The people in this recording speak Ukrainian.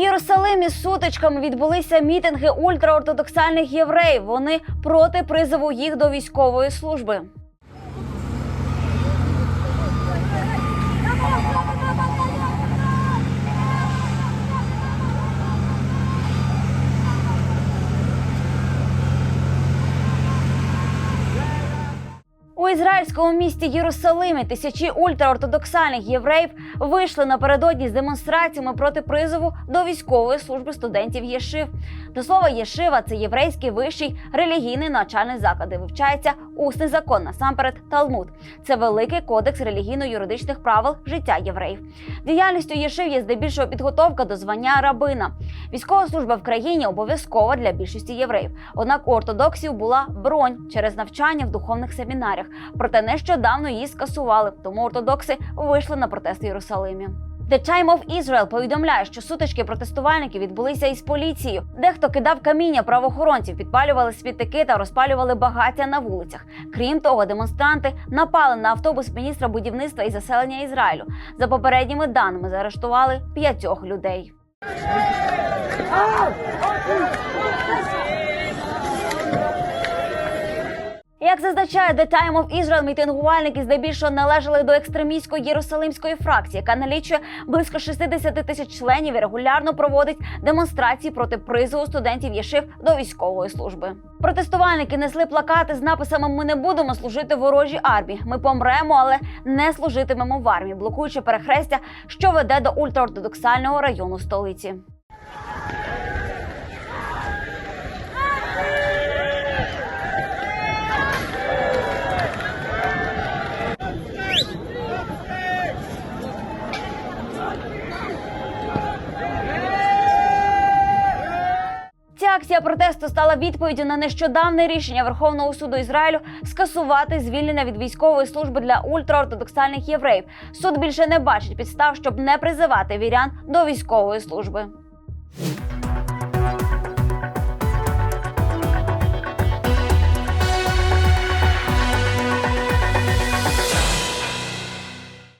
Єрусалимі сутичками відбулися мітинги ультраортодоксальних євреїв. Вони проти призову їх до військової служби. Ізраїльському місті Єрусалимі тисячі ультраортодоксальних євреїв вийшли напередодні з демонстраціями проти призову до військової служби студентів Єшив. До слова, Єшива це єврейський вищий релігійний навчальний заклад, де вивчається усний закон, насамперед Талмуд. Це великий кодекс релігійно-юридичних правил життя євреїв. Діяльністю Єшив є здебільшого підготовка до звання рабина. Військова служба в країні обов'язкова для більшості євреїв. Однак у ортодоксів була бронь через навчання в духовних семінарях. Проте нещодавно її скасували, тому ортодокси вийшли на протест в Єрусалимі. The Time of Israel повідомляє, що сутички протестувальників відбулися із поліцією. Дехто кидав каміння правоохоронців, підпалювали світики та розпалювали багаття на вулицях. Крім того, демонстранти напали на автобус міністра будівництва і заселення Ізраїлю. За попередніми даними заарештували п'ятьох людей. Як зазначає The Time of Israel, мітингувальники здебільшого належали до екстремістської єрусалимської фракції, яка налічує близько 60 тисяч членів і регулярно проводить демонстрації проти призову студентів єшив до військової служби. Протестувальники несли плакати з написами Ми не будемо служити ворожій армії. Ми помремо, але не служитимемо в армії, блокуючи перехрестя, що веде до ультраортодоксального району столиці. Акція протесту стала відповіддю на нещодавне рішення Верховного суду Ізраїлю скасувати звільнення від військової служби для ультраортодоксальних євреїв. Суд більше не бачить підстав, щоб не призивати вірян до військової служби.